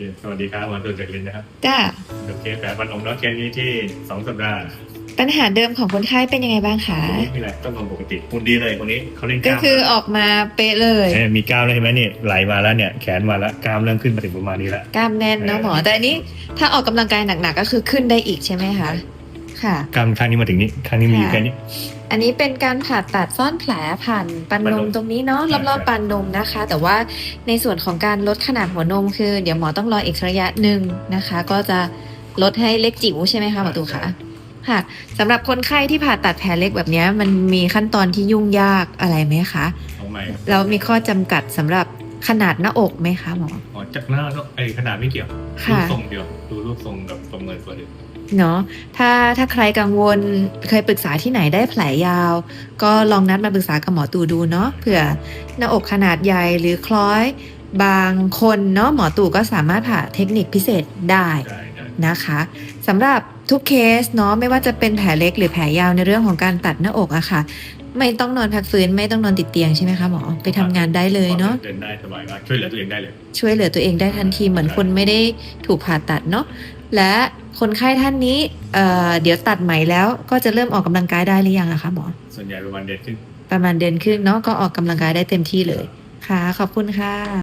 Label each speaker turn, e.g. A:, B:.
A: เคสวัสดีครับหมอตุนจากลินนะครับ
B: จ้า
A: โอเคแผลฟันผมเนาะเคสนี้ที่สองสัปดาห์
B: ปัญหาเดิมของคนไข้เป็นยังไงบ้างคะ
A: คนนี้มีแหละต้องทำปกติหุ่นดีเลยคนนี้เขาเล่นก
B: ก็
A: ล้าม
B: คือออกมาเป๊ะเลย
A: เอ้ยมีกล้ามแล้วเห็นไหมนี่ไหลมาแล้วเนี่ยแขนมาแล้วกล้ามเริ่มขึ้นมาถึงประมาณนี้แล้ว
B: กล้ามแน่นเนาะหมอแต่อันนี้ถ้าออกกำลังกายหนักๆก็คือขึ้นได้อีกใช่ไหมคะ ค่ะ
A: กล้ามข้างนี้มาถึงนี้ข้างนี้มีอยู่
B: ค่ะ
A: แค่นี้
B: อันนี้เป็นการผ่าตัดซ่อนแผลผ่านปันนมตรงนี้เนาะ
A: ใช่
B: รอบๆปันนมนะคะ แต่ว่าในส่วนของการลดขนาดหัวนมคือ เดี๋ยวหมอต้องรออีกระยะหนึ่งนะคะ ก็จะลดให้เล็กจิ๋วใช่ไหมคะหมอตูคะค่ะสำหรับคนไข้ที่ผ่าตัดแผลเล็กแบบเนี้ยมันมีขั้นตอนที่ยุ่งยากอะไรไหมคะ
A: เอาใหม่
B: แล้วมีข้อจำกัดสำหรับขนาดหน้าอกไหมคะหมอ
A: อ๋อจากหน้าก็ไอ้ขนาดไม่เกี่ยวรูป
B: ค่ะ
A: ทรงเดียว ดูรูปทรงกับประเมินตัวเอง
B: เนาะถ้าถ้าใครกังวลเคยปรึกษาที่ไหนได้แผลยาว ก็ลองนัดมาปรึกษากับหมอตู่ดูเนาะเผื่อหน้าอกขนาดใหญ่หรือคล้อย บางคนเนาะหมอตู่ก็สามารถผ่าเทคนิคพิเศษได้
A: ได้ได้
B: นะคะสำหรับทุกเคสเนาะไม่ว่าจะเป็นแผลเล็กหรือแผลยาวในเรื่องของการตัดหน้าอกอะค่ะ ไม่ต้องนอนพักฟื้นไม่ต้องนอนติดเตียงใช่ไหมคะหมอไปทำงานได้เลยเนาะ
A: เดินได้สบายมากช่วยเหลือตัวเองได้เลย
B: ช่วยเหลือตัวเองได้ทันทีเหมือนคนไม่ได้ถูกผ่าตัดเนาะและคนไข้ท่านนี้เอ่อเดี๋ยวตัดใหม่แล้วก็จะเริ่มออกกำลังกายได้หรือยังอะคะหมอ
A: ส่วนใหญ่ประมาณเดือนขึ้น
B: ประมาณเดือนครึ่งเนาะก็ออกกำลังกายได้เต็มที่เลยค่ะ ขอบคุณค่ะ